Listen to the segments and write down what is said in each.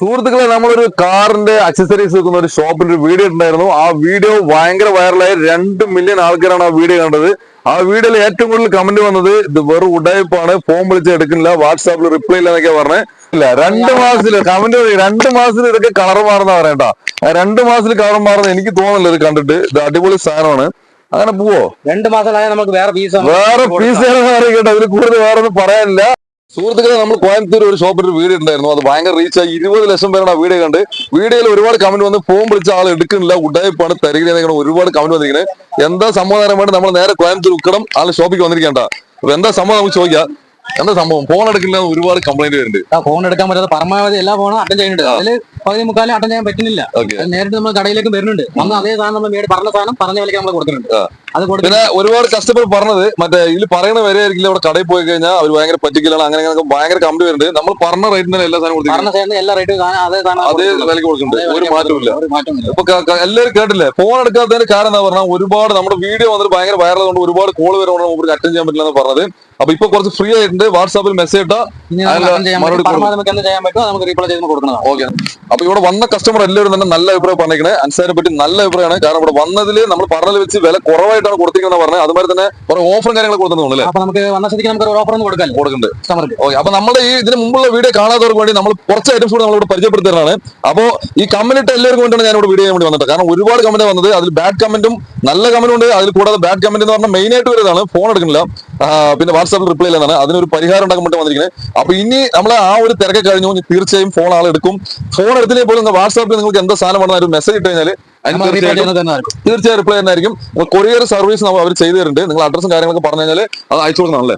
സുഹൃത്തുക്കളെ നമ്മളൊരു കാറിന്റെ അക്സസറീസ് വെക്കുന്ന ഒരു ഷോപ്പിൽ ഒരു വീഡിയോ ഉണ്ടായിരുന്നു ആ വീഡിയോ ഭയങ്കര വൈറലായി രണ്ട് മില്യൺ ആൾക്കാരാണ് ആ വീഡിയോ കണ്ടത്. ആ വീഡിയോയിൽ ഏറ്റവും കൂടുതൽ കമന്റ് വന്നത് ഇത് വെറും ഉടായ്പാണ് ഫോൺ വിളിച്ച് എടുക്കുന്നില്ല വാട്സാപ്പിൽ റിപ്ലൈ ഇല്ല എന്നൊക്കെ പറഞ്ഞേ. ഇല്ല രണ്ട് മാസത്തിൽ കമന്റ് രണ്ട് മാസത്തിൽ ഇതൊക്കെ കളർ മാറുന്ന പറയണ്ട രണ്ട് മാസത്തിൽ കളർ മാറുന്ന എനിക്ക് തോന്നുന്നില്ല ഇത് കണ്ടിട്ട്. ഇത് അടിപൊളി സാധനമാണ്. അങ്ങനെ പോവോ? രണ്ട് മാസം നമുക്ക് വേറെ ഫീസ് വേറെ പീസ് അറിയിക്കട്ടെ അതിൽ കൂടുതൽ വേറെ ഒന്നും പറയാനില്ല. സുഹൃത്തുക്കളെ നമ്മൾ കോയമ്പത്തൂർ ഒരു ഷോപ്പിൽ ഒരു വീട് ഉണ്ടായിരുന്നു. അത് ഭയങ്കര റീച്ച് ആയി. ഇരുപത് ലക്ഷം പേരാണ് ആ വീഡിയോ കണ്ട് വീഡിയോയിൽ ഒരുപാട് കമന്റ് വന്ന് ഫോൺ വിളിച്ച ആൾ എടുക്കുന്നില്ല ഉടായ്പാണ് തരികയാണ് ഒരുപാട് കമന്റ് വന്നിരിക്കുന്നത് എന്താ സംഭവം വേണ്ടി നമ്മൾ നേരെ കോയമ്പത്തൂർ ഉക്കണം. ആൾ ഷോപ്പിക്ക് വന്നിരിക്കേണ്ട. അപ്പൊ എന്താ സംഭവം നമുക്ക് ചോദിക്കാം. എന്താ സംഭവം? ഫോൺ എടുക്കില്ല ഒരുപാട് കംപ്ലൈന്റ് വരുന്നുണ്ട്. ഫോൺ എടുക്കാൻ പറ്റാത്ത പരമാവധി എല്ലാ ഫോണും അറ്റൻഡ് ചെയ്യുന്നുണ്ട്. അതിൽ പകുതി മുക്കാലും അറ്റൻഡ് ചെയ്യാൻ പറ്റുന്നില്ല. നേരിട്ട് നമ്മൾ കടയിലേക്ക് വരുന്നുണ്ട്. അന്ന് അതേ സാധനം നമ്മൾ മേടി പറഞ്ഞ സാധനം പറഞ്ഞ വിലക്ക് നമ്മൾ കൊടുക്കുന്നുണ്ട്. ആ. പിന്നെ ഒരുപാട് കസ്റ്റമർ പറഞ്ഞത് മറ്റേ ഇതിൽ പറയുന്ന വരെ ആയിരിക്കില്ല അവിടെ കടയിൽ പോയി കഴിഞ്ഞാൽ അവർ ഭയങ്കര പറ്റിക്കലാണ് അങ്ങനെ അങ്ങനെ ഭയങ്കര കമ്പനി വരുന്നുണ്ട്. നമ്മൾ പറഞ്ഞ റേറ്റിന് തന്നെ എല്ലാ സാധനം കൊടുത്തിട്ടുണ്ട് എല്ലാ റേറ്റ് അതേ വിലക്ക് കൊടുക്കുന്നുണ്ട്. ഒരു മാറ്റമില്ല ഇപ്പൊ എല്ലാവരും കേട്ടില്ലേ? ഫോൺ എടുക്കാത്തതിന് കാരണം എന്താ പറഞ്ഞാൽ ഒരുപാട് നമ്മുടെ വീഡിയോ വന്നിട്ട് ഭയങ്കര വൈറൽ കൊണ്ട് ഒരുപാട് കോൾ വരുമ്പോൾ നമുക്ക് അറ്റൻഡ് ചെയ്യാൻ പറ്റില്ല എന്ന് പറഞ്ഞത്. അപ്പൊ ഇപ്പൊ കുറച്ച് ഫ്രീ ആയിട്ടുണ്ട്. വാട്സാപ്പിൽ മെസ്സേജ് ഇട്ടാ മറുപടി ഓക്കെ. അപ്പൊ ഇവിടെ വന്ന കസ്റ്റമർ എല്ലാവരും തന്നെ നല്ല അഭിപ്രായം പറഞ്ഞേക്കണേ. അൻസാരിനെ പറ്റി നല്ല അഭിപ്രായമാണ്. കാരണം ഇവിടെ വന്നതിൽ നമ്മൾ പറഞ്ഞതിൽ വെച്ച് വില കുറവായിട്ടാണ് കൊടുത്തിരിക്കുന്നത് പറഞ്ഞത് അതുമാതിരി തന്നെ കുറെ ഓഫറും കാര്യങ്ങൾ അല്ലേ? അപ്പൊ നമുക്ക് വന്ന സ്ഥിതിക്ക് നമുക്ക് ഒരു ഓഫർ ഒന്ന് കൊടുക്കാം കൊടുക്കുന്നുണ്ട് ഓക്കെ അപ്പൊ നമ്മുടെ ഈ ഇതിന് മുമ്പുള്ള വീഡിയോ കാണാത്തവർക്ക് വേണ്ടി നമ്മൾ കുറച്ച് ഐറ്റംസ് കൂടെ നമ്മളിവിടെ പരിചയപ്പെടുത്തുന്നതാണ് അപ്പോൾ ഈ കമന്റ് എല്ലാവർക്കും വേണ്ടിയാണ് ഞാൻ ഇവിടെ വീഡിയോ ചെയ്യാൻ വേണ്ടി വന്നിട്ട്. കാരണം ഒരുപാട് കമന്റ് വന്നത്. അതിൽ ബാഡ് കമന്റും നല്ല കമന്റും ഉണ്ട്. അതിൽ കൂടാതെ ബാഡ് കമന്റ് എന്ന് പറഞ്ഞാൽ മെയിൻ ആയിട്ട് വരുന്നതാണ്. ഫോൺ എടുക്കുന്നില്ല. പിന്നെ വാട്സാപ്പിൽ റിപ്ലൈ ഇല്ലെന്നാണ് അതിനൊരു പരിഹാരം ഉണ്ടാക്കാൻ വേണ്ടി വന്നിരിക്കുന്നത്. അപ്പൊ ഇനി നമ്മൾ ആ ഒരു തിരക്ക് കഴിഞ്ഞു. തീർച്ചയായും ഫോൺ ആൾ എടുക്കും. ഫോൺ എടുത്തില്ലേ പോലും വാട്സാപ്പിൽ നിങ്ങൾക്ക് എന്താ സാധനം വേണമെന്ന് ഒരു മെസ്സേജ് ഇട്ട് കഴിഞ്ഞാൽ റീപ്ലൈ തന്നെയായിരിക്കും. തീർച്ചയായും റിപ്ലൈ തന്നെ ആയിരിക്കും കൊറിയർ സർവീസ് നമ്മൾ അവർ ചെയ്തു തരുന്നുണ്ട്. നിങ്ങൾ അഡ്രസ്സും കാര്യങ്ങളൊക്കെ പറഞ്ഞു കഴിഞ്ഞാൽ അത് അയച്ചു കൊടുക്കുന്നതല്ലേ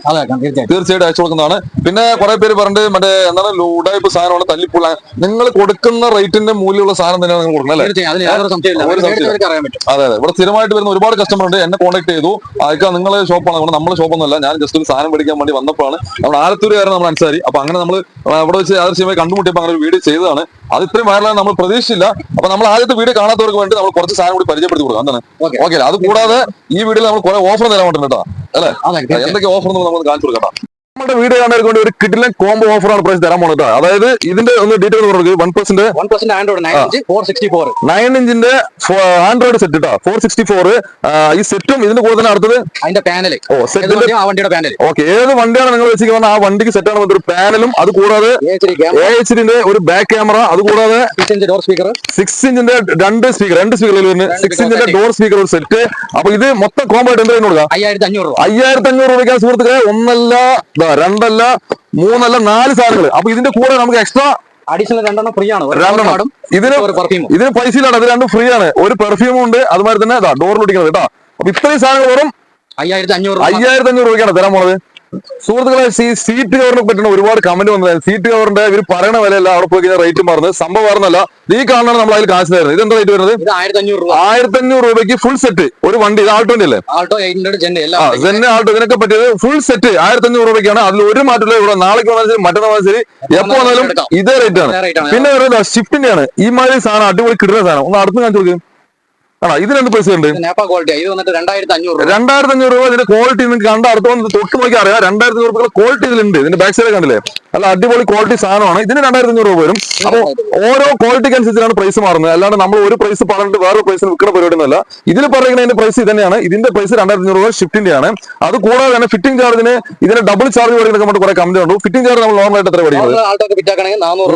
തീർച്ചയായിട്ടും. അയച്ചു കൊടുക്കുന്നതാണ്. പിന്നെ കുറെ പേര് പറഞ്ഞിട്ട് മറ്റേ എന്താണ് ലൂഡായ്പ് സാധനമാണ് തല്ലിപ്പുള്ള. നിങ്ങൾ കൊടുക്കുന്ന റേറ്റിന്റെ മൂല്യമുള്ള സാധനം തന്നെയാണ് നിങ്ങൾ കൊടുക്കുന്നത് അല്ലേ? അതെ അതെ. ഇവിടെ സ്ഥിരമായിട്ട് വരുന്ന ഒരുപാട് കസ്റ്റമർ ഉണ്ട്. എന്നെ കോൺടാക്ട് ചെയ്തു. അയക്കാൻ നിങ്ങളെ ഷോപ്പാണ് ഇവിടെ നമ്മളെ ഷോപ്പൊന്നുമല്ല ഞാൻ ജസ്റ്റ് ഒരു സാധനം മേടിക്കാൻ വേണ്ടി വന്നപ്പോഴാണ്. നമ്മൾ ആലത്തൂരുകാരൻ നമ്മൾ അൻസാരി അപ്പൊ അങ്ങനെ നമ്മൾ അവിടെ വെച്ച് ആദർശ്യമായി കണ്ടുമുട്ടിയപ്പോൾ അങ്ങനെ ഒരു വീഡിയോ ചെയ്തതാണ്. അത് ഇത്രയും വൈറലാണ് നമ്മൾ പ്രതീക്ഷിച്ചില്ല. അപ്പൊ നമ്മൾ ആദ്യത്തെ വീഡിയോ കാണാത്തവർക്ക് വേണ്ടി നമ്മൾ കുറച്ച് സാധനം കൂടി പരിചയപ്പെടുത്തി കൊടുക്കാം. എന്താണ്. ഓക്കെ. അത് കൂടാതെ ഈ വീട്ടിൽ നമ്മൾ കുറെ ഓഫർ പറ്റും കേട്ടോ. അല്ലേ? എന്തൊക്കെ ഓഫർ നമ്മൾ കാണിച്ചു കൊടുക്കാം നമ്മുടെ വീഡിയോ കാണാൻ കൊണ്ട് ഒരു കിഡിലെ കോംബോ ഓഫറാണ് പ്രൈസ് തരാൻ പോകുന്നത് അതായത് ഇതിന്റെ ഒന്ന് ഡീറ്റെയിൽ പറഞ്ഞു വൺ പ്ലസിന്റെ one പ്ലസിന്റെ Android nine inch four sixty four nine ഇഞ്ചിന്റെ Android set കേട്ടോ ഫോർ സിക്സ്റ്റി ഫോർ ഈ സെറ്റും ഇതിന്റെ കൂടെ തന്നെ അടുത്തത്? അതിന്റെ പാനൽ ഓ സെറ്റിന്റെ ആ വണ്ടിയുടെ പാനൽ ഓക്കെ ഏത് വണ്ടിയാണ് നിങ്ങൾ വെച്ചിരിക്കുന്നത്? ആ വണ്ടിക്ക് സെറ്റ് ആണ് ഒരു പാനലും അത് കൂടാതെ എ എച്ച് ഡിന്റെ ഒരു ബാക്ക് ക്യാമറ അത് കൂടാതെ six inch door speaker six ഇഞ്ചിന്റെ രണ്ട് സ്പീക്കർ രണ്ട് സ്പീക്കറിൽ വരുന്നത്. രണ്ട് സിക്സ് ഇഞ്ചിന്റെ ഡോർ സ്പീക്കർ ഒരു സെറ്റ് അപ്പൊ ഇത് മൊത്തം കോംബോ ആയിട്ട് എന്താ കൊടുക്കാം? അയ്യായിരത്തി അഞ്ഞൂറ് രൂപ. അയ്യായിരത്തി അഞ്ഞൂറ് രൂപയ്ക്ക് സുഹൃത്തുക്കളെ ഒന്നല്ല രണ്ടല്ല മൂന്നല്ല നാല് സാധനങ്ങൾ അപ്പൊ ഇതിന്റെ കൂടെ നമുക്ക് എക്സ്ട്രാ അഡീഷണൽ രണ്ടെണ്ണം ഫ്രീ ആണ്. ഒരു രണ്ടെണ്ണം. ഇതിന് ഇതിന് പൈസ ഇല്ലാണ് അത് രണ്ടും ഫ്രീ ആണ്. ഒരു പെർഫ്യൂമും ഉണ്ട് അതുമാതിരി തന്നെ ഡോർ ഒട്ടിക്കുന്നത് കേട്ടോ. അപ്പൊ ഇത്രയും സാധനങ്ങൾ വെറും അയ്യായിരത്തി അഞ്ഞൂറ് അയ്യായിരത്തി അഞ്ഞൂറ് രൂപയ്ക്കാണ് തരാൻ പോണത്. സുഹൃത്തുക്കളെ ഈ സീറ്റ് കവറിനെ പറ്റുന്ന ഒരുപാട് കമന്റ് വന്നതായിരുന്നു സീറ്റ് കവറിന്റെ ഇവർ പറയണ വിലയല്ല അവിടെ പോയി കഴിഞ്ഞാൽ റേറ്റ് മറന്ന് സംഭവം വേറൊന്നല്ല. ഈ കാണാണ് നമ്മൾ അതിൽ കാശ് തരുന്നത് എന്താ റേറ്റ് വരുന്നത് ആയിരത്തി അഞ്ഞൂറ് രൂപയ്ക്ക് ഫുൾ സെറ്റ് ഒരു വണ്ടി ഇത് ആൾട്ടോ അല്ലേ സെന്നെ ആൾട്ടോ ഇതിനൊക്കെ പറ്റിയത് ഫുൾ സെറ്റ് ആയിരത്തി അഞ്ഞൂറ് രൂപയ്ക്കാണ്. അതിൽ ഒരു മാറ്റമില്ല ഇവിടെ നാളേക്ക് വന്നാൽ ശരി മറ്റന്നാൾ ശരി എപ്പോ വന്നാലും. ഇതേ റേറ്റ് ആണ്. പിന്നെ ഷിഫ്റ്റിന്റെ ആണ് ഈ മാതിരി സാധനം അടിപൊളി കിട്ടുന്ന സാധനം. ഒന്ന് അടുത്ത് കാണിച്ചു കൊടുക്കും. ആണോ? ഇതിനെന്ത് പൈസ ഉണ്ട്? രണ്ടായിരത്തി അഞ്ഞൂറ് രൂപ. ഇതിന്റെ ക്വാളിറ്റി നിങ്ങൾക്ക് കണ്ട അടുത്ത് വന്ന് തൊട്ട് നോക്കി അറിയാം. രണ്ടായിരത്തി അഞ്ഞൂറ് ക്വാളിറ്റി ഇതിലുണ്ട്. ഇതിന്റെ ബാക്ക് സൈഡ് കണ്ടില്ലേ? നല്ല അടിപൊളി ക്വാളിറ്റി സാധനമാണ്. ഇതിന് രണ്ടായിരത്തി അഞ്ഞൂറ് രൂപ വരും. അപ്പൊ ഓരോ ക്വാളിറ്റിക്ക് അനുസരിച്ചാണ് പ്രൈസ് മാറുന്നത്. അല്ലാണ്ട് നമ്മൾ ഒരു പ്രൈസ് പറഞ്ഞിട്ട് വേറെ പ്രൈസിന് വിൽക്കുന്ന പരിപാടി ഒന്നുമല്ല ഇതിൽ പറയുന്നതിന്റെ പ്രൈസ് ഇതന്നെയാണ്. തന്നെയാണ് ഇതിന്റെ പ്രൈസ് രണ്ടായിരത്തി അഞ്ഞൂറ് രൂപ ഷിഫ്റ്റിന്റെ ആണ് അത് കൂടാതെ തന്നെ ഫിറ്റിംഗ് ചാർജിന് ഇതിന് ഡബിൾ ചാർജ് പഠിക്കുന്ന നമ്മൾ കുറെ കമ്പനി ഉണ്ട്. ഫിറ്റിംഗ് ചാർജ് നമ്മൾ നോർമൽ ആയിട്ട് എത്ര പഠിക്കുന്നത്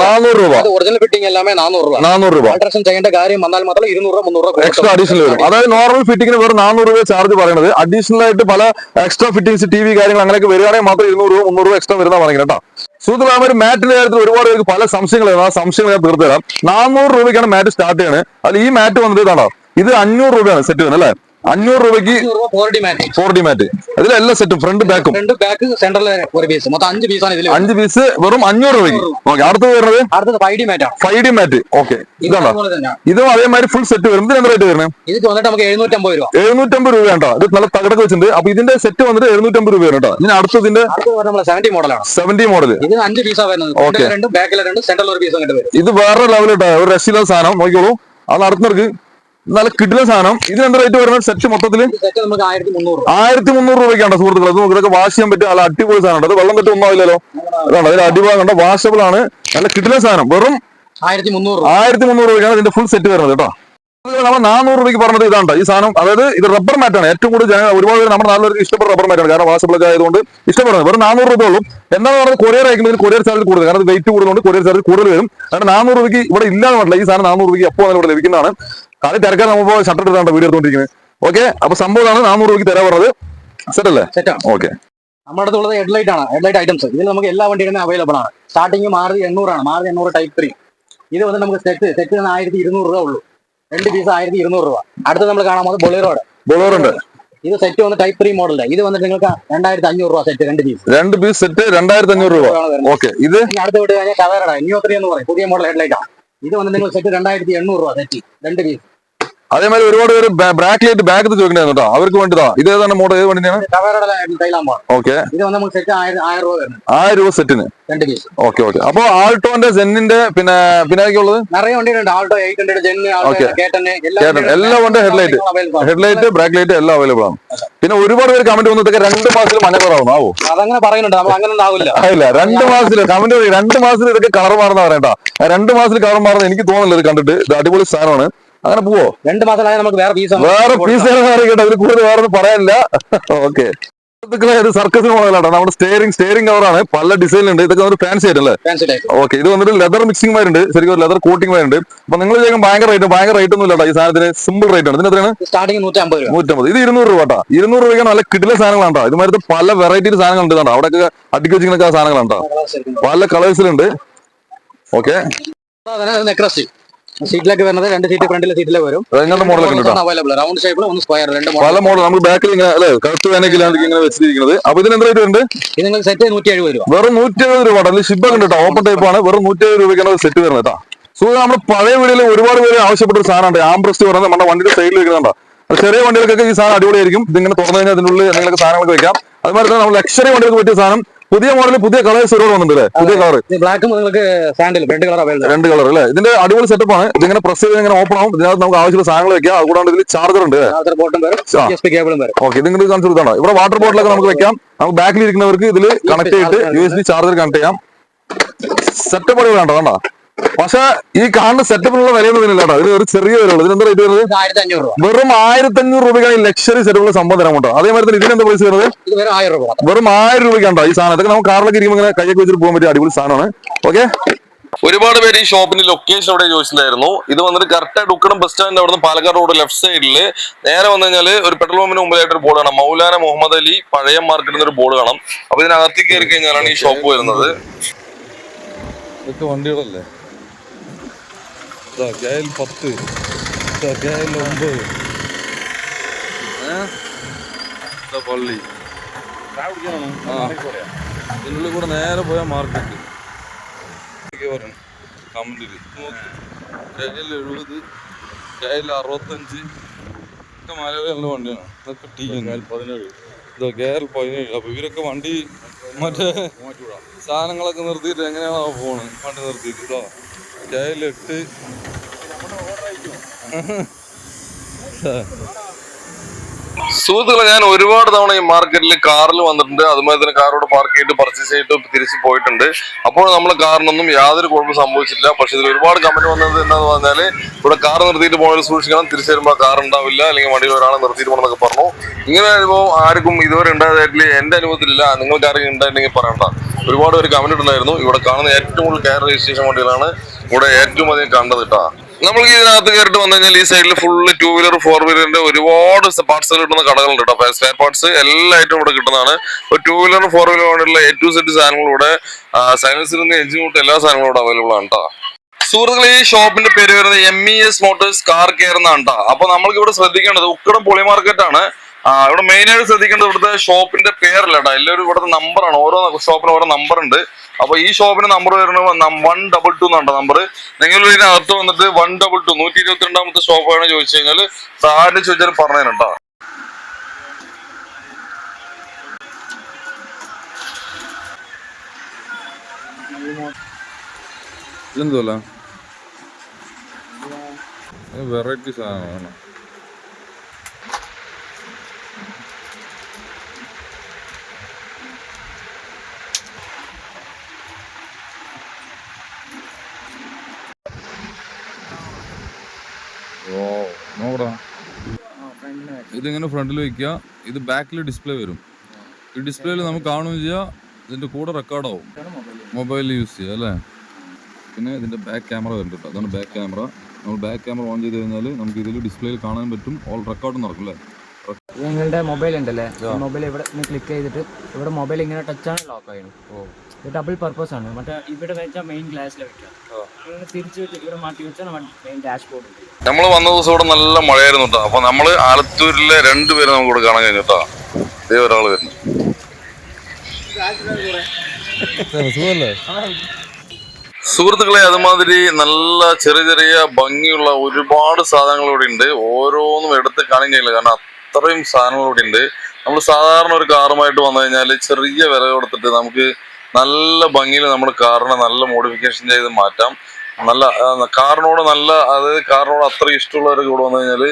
നാനൂറ് രൂപ. ഒറിജിനൽ ഫിറ്റിംഗ് എല്ലാമേ നാനൂറ് രൂപ. നാനൂറ് രൂപ. ചെയ്യേണ്ട കാര്യം വന്നാൽ മാത്രം ഇരുന്നൂറ് രൂപ മുന്നൂറ് രൂപ എക്സ്ട്രാ അഡീഷണൽ വരും. അതായത് നോർമൽ ഫിറ്റിംഗിന് വേറെ നാനൂറ് രൂപ ചാർജ് പറയുന്നത് അഡീഷണൽ ആയിട്ട് പല എക്സ്ട്രാ ഫിറ്റിംഗ്സ് ടി വി കാര്യങ്ങൾ അങ്ങനെയൊക്കെ വരികയാണെങ്കിൽ മാത്രം ഇരുന്നൂറ് രൂപ മുന്നൂറ് രൂപ എക്സ്ട്രാ വരുന്ന പറയുന്നത് കേട്ടോ. സുഹൃത്തുക്കളെ ഒരു മാറ്റിന്റെ കാര്യത്തിൽ ഒരുപാട് പേർക്ക് പല സംശയങ്ങൾ ആ സംശയങ്ങൾ ഞാൻ തീർത്തു തരാം നാനൂറ് രൂപയ്ക്കാണ് മാറ്റ് സ്റ്റാർട്ട് ചെയ്യുന്നത് അതിൽ ഈ മാറ്റ് വന്നിട്ട് ഇതാണോ? ഇത് അഞ്ഞൂറ് രൂപയാണ് സെറ്റ് വരുന്നത് അല്ലേ? അഞ്ഞൂറ് രൂപയ്ക്ക് four D mat four D mat ഇതിൽ എല്ലാ സെറ്റും ഫ്രണ്ട് ബാക്കും സെന്ററിൽ ഒരു പീസ് മൊത്തം അഞ്ച് പീസാണ് ഇതിൽ അഞ്ച് പീസ് വെറും അഞ്ഞൂറ് രൂപയ്ക്ക്. ഓക്കെ അടുത്ത് വരുന്നത്? അടുത്തത് ഫൈവ് ഡി മാറ്റ് ആണ്. ഫൈവ് ഡി മാറ്റ് ഓക്കെ ഇത് ഇതാണോ? ഇതും അതേമാതിരി ഫുൾ സെറ്റ് വരും. ഇതിന് റേറ്റ് വരുന്നത്? ഇത് വന്നിട്ട് നമുക്ക് എഴുന്നൂറ്റമ്പത് രൂപ. എഴുന്നൂറ്റമ്പത് രൂപ കേട്ടോ ഇത് നല്ല തകടൊക്കെ വെച്ചിട്ടുണ്ട്. അപ്പൊ ഇതിന്റെ സെറ്റ് വന്നിട്ട് എഴുന്നൂറ്റമ്പത് രൂപ കേട്ടോ. ഇനി അടുത്തതിന്റെ അടുത്തത് സെവന്റി മോഡലാണ് സെവന്റി മോഡൽ ഇതിന് അഞ്ച് വരുന്നത്. രണ്ട് രണ്ടും ബാക്കിലെ രണ്ടും സെന്ററിൽ ഒരു പീസ് വരും. ഇത് വേറെ ലെവൽ കേട്ടോ ഒരു രക്ഷയില്ലാത്ത സാധനം. നോക്കിക്കോളൂ. അത് നടത്തുന്നവർക്ക് നല്ല കിട്ടുന്ന സാധനം. ഇതിന് എന്താ റേറ്റ് വരുന്നത്? സെറ്റ് മൊത്തത്തിൽ ആയിരത്തി മുന്നൂറ് രൂപയ്ക്കാണ് സുഹൃത്തുക്കൾ അത് നമുക്ക് ഇതൊക്കെ വാഷ് ചെയ്യാൻ പറ്റും നല്ല അടിപൊളി സാധനം അത് വെള്ളം തട്ടി ഒന്നും ആവില്ലല്ലോ. അതാണ് അതിൽ അടിപൊളി കണ്ട? വാഷബിൾ ആണ്. നല്ല കിട്ടുന്ന സാധനം. വെറും ആയിരത്തി മുന്നൂറ് രൂപ. ആയിരത്തി മുന്നൂറ് രൂപയ്ക്കാണ് ഇതിന്റെ ഫുൾ സെറ്റ് വരുന്നത് കേട്ടോ. നമ്മൾ നാനൂറ് രൂപയ്ക്ക് പറഞ്ഞത് ഇതാണ് ഈ സാധനം അതായത് ഇത് റബ്ബർ മാറ്റാണ് ഏറ്റവും കൂടുതൽ ജനങ്ങൾ ഒരുപാട് പേര് നമ്മുടെ നാട്ടിലേക്ക് ഇഷ്ടപ്പെട്ട റബ്ബർ മാറ്റാണ് കാരണം വാസബിളൊക്കെ ആയതുകൊണ്ട് ഇഷ്ടപ്പെടുന്നത്. വെറും നാനൂറ് രൂപ ഉള്ളൂ. എന്താണ് പറയുന്നത് കൊറിയർ അയക്കുന്നതിന് കൊറിയർ ചാർജ് കൂടുതൽ. കാരണം വെയിറ്റ് കൂടുതലുണ്ട് കൊറിയർ ചാർജ് കൂടുതൽ വരും. കാരണം നാനൂറ് രൂപയ്ക്ക് ഇവിടെ ഇല്ലാന്ന് പറഞ്ഞില്ല ഈ സാധനം നാനൂറ് രൂപയ്ക്ക് എപ്പോൾ ഇവിടെ ലഭിക്കുന്നതാണ്. കാര്യം തിരക്കാൻ നമ്മൾ ഷട്ടർ എടുത്താണ് വീഡിയോ എടുത്തോണ്ടിരിക്കുന്നത് ഓക്കെ അപ്പൊ സംഭവം ഇതാണ്. നാനൂറ് രൂപയ്ക്ക് തരാൻ പറഞ്ഞത്. സെറ്റ് അല്ലേ? ഓക്കെ നമ്മുടെ അടുത്തുള്ളത് ഹെഡ്ലൈറ്റ് ആണ്. ഹെഡ്ലൈറ്റ് ഐറ്റംസ് ഇതിൽ നമുക്ക് എല്ലാ വണ്ടികളും അവൈലബിൾ ആണ്. സ്റ്റാർട്ടിങ് മാറുതി ആണ്. മാറുതി എണ്ണൂറ് ടൈപ്പ് ത്രീ ഇത് വന്ന് നമുക്ക് സെറ്റ് സെറ്റ് ആയിരത്തി ഇരുന്നൂറ് രൂപ ഉള്ളൂ. രണ്ട് പീസ് ആയിരത്തി ഇരുന്നൂറ് രൂപ. അടുത്ത് നമ്മൾ കാണാൻ പോകുന്നത് ബൊളീറോഡ് ഉണ്ട്. ഇത് സെറ്റ് വന്ന് ടൈപ്പ് ത്രീ മോഡൽ ഇത് വന്നിട്ട് നിങ്ങൾക്ക് രണ്ടായിരത്തി അഞ്ഞൂറ് രൂപ സെറ്റ് രണ്ട് പീസ് രണ്ട് പീസ് സെറ്റ് രണ്ടായിരത്തി അഞ്ഞൂറ് രൂപ. ഓക്കെ ഇത്? അടുത്ത് വിട്ട് കഴിഞ്ഞാൽ ടവേറയുടെ ന്യൂ ത്രീ എന്ന് പറയും. പുതിയ മോഡൽ ഹെഡ്ലൈറ്റ് ആണ്. ഇത് വന്ന് നിങ്ങൾ സെറ്റ് രണ്ടായിരത്തി എണ്ണൂറ് രൂപ സെറ്റ് രണ്ട് പീസ് അതേമാതിരി ഒരുപാട് പേര് ബ്രാക്ക് ലൈറ്റ് ബാക്ക് ചോദിക്കണ്ടായിരുന്നു കേട്ടോ. അവർക്ക് വേണ്ടിതാ. ഇത് ഏതാണ് മോഡൽ? ഏത് വണ്ടിയാണ് ഓക്കെ. ആയിരം രൂപ സെറ്റിന്. Okay okay. അപ്പൊ ആൾട്ടോന്റെ ജെന്നിന്റെ പിന്നെ പിന്നെ ഉള്ളത്? നിറയെ വണ്ടികളുണ്ട്. Alto eight hundred gen Okay. കേട്ടന് കേട്ടൻ. എല്ലാം ഉണ്ട് ഹെഡ്ലൈറ്റ് ഹെഡ്ലൈറ്റ് ബ്രാക്ക് ലൈറ്റ് എല്ലാം അവൈലബിൾ ആണ്. പിന്നെ ഒരുപാട് പേര് കമന്റ് വന്നു ഇതൊക്കെ രണ്ട് മാസത്തിൽ മഞ്ഞ കളറാവും ആവോ. അതങ്ങനെ പറയുന്നുണ്ട്. അങ്ങനെ രണ്ട് മാസത്തിൽ കമന്റ് രണ്ട് മാസത്തിൽ ഇതൊക്കെ കളർ മാറുന്ന പറയണ്ട രണ്ട് മാസത്തിൽ കളർ മാറുന്ന എനിക്ക് തോന്നുന്നില്ല. ഇത് കണ്ടിട്ട് ഇത് അടിപൊളി സാധനമാണ്. അങ്ങനെ പോവോ? രണ്ട് മാസം നമുക്ക് വേറെ പീസ് വേറെ പീസ് കേട്ടോ ഇതിൽ കൂടുതൽ വേറെ പറയാനില്ല. ഓക്കെ ഇത് സർക്കസിന് മോഡലാണ് നമ്മുടെ സ്റ്റിയറിംഗ് സ്റ്റിയറിംഗ് കവറാണ് പല ഡിസൈനിലുണ്ട് ഇതൊക്കെ ഒരു ഫാൻസി ആയിട്ടല്ലേ? ഓക്കെ ഇത് വന്നിട്ട് ലെതർ മിക്സിംഗ് വരുന്നുണ്ട് ശരിക്കും ലെതർ കോട്ടിംഗ് വരുന്നുണ്ട് അപ്പൊ നിങ്ങൾ ചെയ്യുമ്പോൾ ഭയങ്കര റേറ്റ് ഭയങ്കര റേറ്റ് ഒന്നും ഇല്ല ഈ സാധനത്തിന്. സിമ്പിൾ റേറ്റ് ആണ്. ഇതിന് എത്രയാണ്? നൂറ്റമ്പത് നൂറ്റമ്പത്. ഇത് ഇരുന്നൂറ് രൂപ കേട്ടോ. ഇരുന്നൂറ് രൂപയ്ക്ക് നല്ല കിടില സാധനങ്ങളാണ് ഇതുമായിട്ട് പല വെറൈറ്റി സാധനങ്ങൾ ഉണ്ട് അവിടെ അടുക്കി വെച്ചിങ്ങനെ സാധനങ്ങളാണ് പല കളേഴ്സിലുണ്ട് ഓക്കെ നെക്രസ്റ്റ് സീറ്റിലേക്ക് വരുന്നത് രണ്ട് സീറ്റ് ഫ്രണ്ടിലെ സീറ്റിലേക്ക് വരും. അവൈലബിൾ റൗണ്ട് ഷേപ്പിൽ ഒന്ന് സ്ക്വയർ രണ്ട് പല മോഡൽ നമുക്ക് ബാക്കിൽ ഇങ്ങനെ അല്ലെ? കറക്റ്റ് വേനക്കിലാണ് ഇങ്ങനെ വെച്ചിരിക്കുന്നത്. അപ്പൊ ഇതിന് റേറ്റ് ഉണ്ട് ഇത് നിങ്ങൾക്ക് സെറ്റ് നൂറ്റി എഴുപത് രൂപ. വെറും നൂറ്റി എഴുപത് രൂപ അല്ലെങ്കിൽ ഷിപ്പ് ഉണ്ട് കേട്ടോ. ഓപ്പൺ ടൈപ്പ് ആണ്. വെറും നൂറ്റി എഴുപത് രൂപയ്ക്കാണ് സെറ്റ് വരുന്നത് കേട്ടോ. സോ നമ്മുടെ പഴയ വീടുകളിൽ ഒരുപാട് പേര് ആവശ്യപ്പെട്ട ഒരു സാധനമുണ്ട്. ആംബ്രസ്റ്റ് പറയുന്നത് നമ്മുടെ വണ്ടിയുടെ സൈഡിൽ വെക്കുന്നുണ്ടോ. ചെറിയ വണ്ടികൾക്കൊക്കെ ഈ സാധനം അടിപൊളിയായിരിക്കും. ഇതിങ്ങനെ തുറന്നു കഴിഞ്ഞാൽ അതിനുള്ളിൽ നിങ്ങൾക്ക് സാധനങ്ങളൊക്കെ വെക്കാം. അതുമാതിരി തന്നെ നമ്മൾ ലക്ഷറി വണ്ടികൾക്ക് പറ്റിയ സാധനം പുതിയ മോഡൽ പുതിയ കളേഴ്സ് ഒരുപാട് വന്നിട്ടുണ്ട് അല്ലേ? പുതിയ കളർ ബ്ലാക്കും നിങ്ങൾക്ക് സാൻഡിൽ രണ്ട് കളർ അവൈലബിൾ രണ്ട് കളർ അല്ലേ? ഇതിന്റെ അടിപൊളി സെറ്റപ്പ് ആണ്. ഇതിങ്ങനെ പ്രസ് ചെയ്ത് ഇങ്ങനെ ഓപ്പൺ ആവും. ഇതിനകത്ത് നമുക്ക് ആവശ്യമുള്ള സാധനങ്ങൾ വെക്കാം. അതുകൂടാണ്ട് ഇതിൽ ചാർജർ ഉണ്ട് ബോട്ടും വരും. ആ. എസ് കേബിളും വരും. ഓക്കെ ഇത് കാണിച്ചു കൊടുത്താണോ. ഇവിടെ വാട്ടർ ബോട്ടിലൊക്കെ നമുക്ക് വെക്കാം. നമുക്ക് ബാക്കിൽ ഇരിക്കുന്നവർക്ക് ഇതിൽ കണക്ട് ചെയ്തിട്ട് U S B charger connect ചെയ്യാം. സെറ്റപ്പ് അടിപൊളി വേണ്ട വേണ്ട. പക്ഷെ ഈ കാണുന്ന സെറ്റപ്പിനുള്ള വിലയൊന്നും ഇതിനില്ലാട്ടോ ഇതിന് ഒരു ചെറിയ വിലയുള്ളൂ. ഇതിന് എന്താ റേറ്റ് വരുന്നത്? വെറും ആയിരത്തി അഞ്ഞൂറ് രൂപയ്ക്കാണ് ഈ ലക്ഷറി സെറ്റപ്പുള്ള സംഭവം തരാൻ കേട്ടോ അതേമാതിരി തന്നെ ഇതിനെന്താ പൈസ വരുന്നത്? വെറും ആയിരം രൂപയ്ക്കാണ്ടോ ഈ സാധനം. ഇതൊക്കെ നമുക്ക് കാറിലൊക്കെ ഇരിക്കുമ്പോൾ ഇങ്ങനെ കൈയൊക്കെ വെച്ചിട്ട് പോകാൻ പറ്റിയ അടിപൊളി സാധനമാണ്. ഓക്കെ ഒരുപാട് പേര് ഈ ഷോപ്പിന്റെ ലൊക്കേഷൻ അവിടെ ചോദിച്ചിട്ടുണ്ടായിരുന്നു. ഇത് വന്നിട്ട് കറക്റ്റ് ഉക്കടം ഉക്കണം ബസ് സ്റ്റാൻഡ് അവിടുന്ന് പാലക്കാട് റോഡ് ലെഫ്റ്റ് സൈഡിൽ നേരെ വന്നു കഴിഞ്ഞാൽ ഒരു പെട്രോൾ പമ്പിന് മുമ്പിലായിട്ട് ഒരു ബോർഡ് കാണാം. മൗലാന മുഹമ്മദ് അലി പഴയ മാർക്കറ്റ് ഒരു ബോർഡ് കാണാം. അപ്പൊ ഇതിനകത്തേക്ക് കയറി കഴിഞ്ഞാലാണ് ഈ ഷോപ്പ് വരുന്നത്. ഇതൊക്കെ വണ്ടികളല്ലേ? ഗയൽ പത്ത്. ഗയൽ ഒമ്പത്. പള്ളി. ആ. ഇതിനുള്ളിൽ കൂടെ നേരെ പോയാൽ മാർക്കറ്റ് കമന്റിൽ ഗയൽ എഴുപത് ഗയൽ അറുപത്തഞ്ച്. ഒക്കെ മലയാളികളുടെ വണ്ടിയാണ്. ഇതൊക്കെ ടീ പതിനേഴ്. ഇതോ ഗയൽ പതിനേഴ്. അപ്പൊ ഇവരൊക്കെ വണ്ടി മറ്റേ സാധനങ്ങളൊക്കെ നിർത്തിയിട്ട് എങ്ങനെയാണോ പോണ് വണ്ടി നിർത്തിയിട്ട്. കേട്ടോ ഗയൽ എട്ട് സുഹൃത്തുക്കളെ ഞാൻ ഒരുപാട് തവണ ഈ മാർക്കറ്റിൽ കാറിൽ വന്നിട്ടുണ്ട്. അതുമാതിരി തന്നെ കാറോട് പാർക്ക് ചെയ്തിട്ട് പർച്ചേസ് ചെയ്തിട്ട് തിരിച്ച് പോയിട്ടുണ്ട്. അപ്പോൾ നമ്മൾ കാറിനൊന്നും യാതൊരു കുഴപ്പം സംഭവിച്ചില്ല പക്ഷെ ഇതിൽ ഒരുപാട് കമന്റ് വന്നത് എന്താന്ന് പറഞ്ഞാൽ ഇവിടെ കാർ നിർത്തിയിട്ട് പോകണത് സൂക്ഷിക്കണം. തിരിച്ചു വരുമ്പോൾ കാർ ഉണ്ടാവില്ല. അല്ലെങ്കിൽ വണ്ടിയിൽ ഒരാളെ നിർത്തിയിട്ട് പോകണമെന്നൊക്കെ പറഞ്ഞു. ഇങ്ങനെ അനുഭവം ആർക്കും ഇതുവരെ ഉണ്ടായതായിട്ടില്ല. എന്റെ അനുഭവത്തിലില്ല. നിങ്ങൾക്ക് ആരെങ്കിലും ഉണ്ടായിട്ടുണ്ടെങ്കിൽ പറയണ്ട. ഒരുപാട് പേര് കമന്റ് ഉണ്ടായിരുന്നു ഇവിടെ കാണുന്ന ഏറ്റവും കൂടുതൽ കെയർ രജിസ്ട്രേഷൻ വണ്ടികളാണ് ഇവിടെ ഏറ്റവും അധികം കണ്ടത് കേട്ടോ നമ്മൾക്ക് ഇതിനകത്ത് കയറിട്ട് വന്നു കഴിഞ്ഞാൽ ഈ സൈഡിൽ ഫുള്ള് ടൂ വീലർ ഫോർ വീലറിന്റെ ഒരുപാട് പാർട്സുകൾ കിട്ടുന്ന കടകളുണ്ട് കേട്ടോ സ്പെയർ പാർട്സ് എല്ലാ ഐറ്റവും ഇവിടെ കിട്ടുന്നതാണ്. ഒരു ടൂ വീലർ ഫോർ വീലർ വേണ്ടിയുള്ള എ ടു സെറ്റ് സാധനങ്ങൾ ഇവിടെ സൈലൻസിൽ നിന്ന് എഞ്ചിൻ കൂട്ട് എല്ലാ സാധനങ്ങളും ഇവിടെ അവൈലബിൾ ആണ് കേട്ടോ സുഹൃത്തുക്കളെ ഈ ഷോപ്പിന്റെ പേര് വരുന്നത് M E S Motors car care എന്നാണ് അപ്പൊ നമ്മൾക്ക് ഇവിടെ ശ്രദ്ധിക്കേണ്ടത് ഉക്കടം പൊളി മാർക്കറ്റ് ആണ്. ഇവിടെ മെയിൻ ആയിട്ട് ശ്രദ്ധിക്കേണ്ടത് ഇവിടുത്തെ ഷോപ്പിന്റെ പേരല്ല കേട്ടോ എല്ലാവരും ഇവിടുത്തെ നമ്പറാണ് ഓരോ ഷോപ്പിന് ഓരോ നമ്പർ ഉണ്ട്. അപ്പൊ ഈ ഷോപ്പിന് നമ്പർ വരുന്നത് വൺ ഡബിൾ ടു എന്നുണ്ട് നമ്പർ നിങ്ങൾ ഇതിനകത്ത് വന്നിട്ട് വൺ ഡബിൾ ടു നൂറ്റി ഇരുപത്തി രണ്ടാമത്തെ ഷോപ്പാണ് ചോദിച്ചു കഴിഞ്ഞാൽ സാറിന് ചോദിച്ചാൽ പറഞ്ഞു തരാം കേട്ടോ ഇതെന്തല്ല വെറൈറ്റി സാധനമാണ് ഓ നോക്കടാ ഇതിങ്ങനെ ഫ്രണ്ടിൽ വെക്കുക ഇത് ബാക്കിൽ ഡിസ്പ്ലേ വരും. ഈ ഡിസ്പ്ലേയിൽ നമുക്ക് കാണുകയും ചെയ്യാം ഇതിന്റെ കൂടെ റെക്കോർഡാവും മൊബൈലിൽ യൂസ് ചെയ്യുക അല്ലേ? പിന്നെ ഇതിന്റെ ബാക്ക് ക്യാമറ വരുന്നുണ്ട് കേട്ടോ. അതാണ് ബാക്ക് ക്യാമറ നമ്മൾ ബാക്ക് ക്യാമറ ഓൺ ചെയ്ത് കഴിഞ്ഞാൽ നമുക്ക് ഇതിൽ ഡിസ്പ്ലേയിൽ കാണാൻ പറ്റും. ഓൾ റെക്കോർഡ് നടക്കും അല്ലേ? നിങ്ങളുടെ മൊബൈൽ ഉണ്ടല്ലേ? മൊബൈൽ ഇവിടെ നിന്ന് ക്ലിക്ക് ചെയ്തിട്ട് ഇവിടെ മൊബൈൽ ഇങ്ങനെ ടച്ച് ആണ് ലോക്ക് ആയിരുന്നു ഇത് ഡബിൾ പർപ്പസ് ആണ്. മറ്റേ ഇവിടെ വെച്ചാൽ മെയിൻ ഗ്ലാസ്സിൽ വെക്കാം. അങ്ങനെ തിരിച്ചു വെച്ച് ഇവിടെ മാറ്റി വെച്ചാൽ മെയിൻ ഡാഷ് ബോർഡ് നമ്മൾ വന്ന ദിവസം ഇവിടെ നല്ല മഴയായിരുന്നു കേട്ടോ അപ്പൊ നമ്മൾ ആലത്തൂരിലെ രണ്ടുപേരെ നമുക്ക് ഇവിടെ കാണാൻ കഴിഞ്ഞു കേട്ടോ ഇതേ ഒരാൾ വരുന്നു. സുഹൃത്തുക്കളെ അതുമാതിരി നല്ല ചെറിയ ചെറിയ ഭംഗിയുള്ള ഒരുപാട് സാധനങ്ങൾ ഇവിടെ ഉണ്ട്. ഓരോന്നും എടുത്ത് കാണാൻ കഴിയില്ല കാരണം അത്രയും സാധനങ്ങൾ ഇവിടെ ഉണ്ട്. നമ്മൾ സാധാരണ ഒരു കാറുമായിട്ട് വന്നു കഴിഞ്ഞാൽ ചെറിയ വില കൊടുത്തിട്ട് നമുക്ക് നല്ല ഭംഗിയിൽ നമ്മുടെ കാറിനെ നല്ല മോഡിഫിക്കേഷൻ ചെയ്ത് മാറ്റാം. നല്ല കാറിനോട് നല്ല അതായത് കാറിനോട് അത്ര ഇഷ്ടമുള്ളവരൊക്കെ ഇവിടെ വന്നു കഴിഞ്ഞാൽ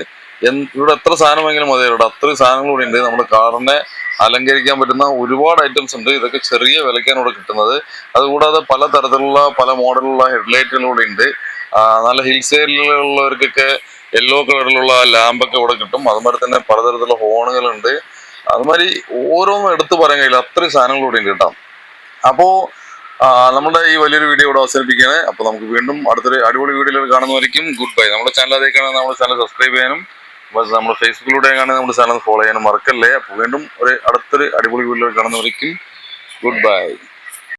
ഇവിടെ എത്ര സാധനം വാങ്ങിയാലും മതി ഇവിടെ അത്രയും സാധനങ്ങൾ ഇവിടെ ഉണ്ട്. നമ്മുടെ കാറിനെ അലങ്കരിക്കാൻ പറ്റുന്ന ഒരുപാട് ഐറ്റംസ് ഉണ്ട്. ഇതൊക്കെ ചെറിയ വിലയ്ക്കാണ് ഇവിടെ കിട്ടുന്നത്. അതുകൂടാതെ പല തരത്തിലുള്ള പല മോഡലുള്ള ഹെഡ്ലൈറ്റുകൾ ഇവിടെ ഉണ്ട്. നല്ല ഹിൽസ് ഏരിയയിലുള്ളവർക്കൊക്കെ യെല്ലോ കളറിലുള്ള ലാമ്പൊക്കെ ഇവിടെ കിട്ടും. അതുമാതിരി തന്നെ പലതരത്തിലുള്ള ഹോണുകളുണ്ട് അതുമാതിരി ഓരോന്നും എടുത്തു പറയാൻ കഴിയില്ല. അത്രയും സാധനങ്ങൾ ഇവിടെ കേട്ടോ. അപ്പോ നമ്മുടെ ഈ വലിയൊരു വീഡിയോ ഇവിടെ അവസാനിപ്പിക്കുകയാണ്. അപ്പൊ നമുക്ക് വീണ്ടും അടുത്തൊരു അടിപൊളി വീഡിയോയിൽ കാണുന്നവരിക്കും ഗുഡ് ബൈ നമ്മുടെ ചാനൽ അതേക്കാണ് നമ്മുടെ ചാനൽ സബ്സ്ക്രൈബ് ചെയ്യാനും ബസ് നമ്മുടെ ഫേസ്ബുക്കിലൂടെ കാണാൻ നമ്മുടെ ചാനൽ ഫോളോ ചെയ്യാനും മറക്കല്ലേ? അപ്പൊ വീണ്ടും ഒരു അടുത്തൊരു അടിപൊളി വീഡിയോയിൽ കാണുന്നവരിക്കും ഗുഡ് ബൈ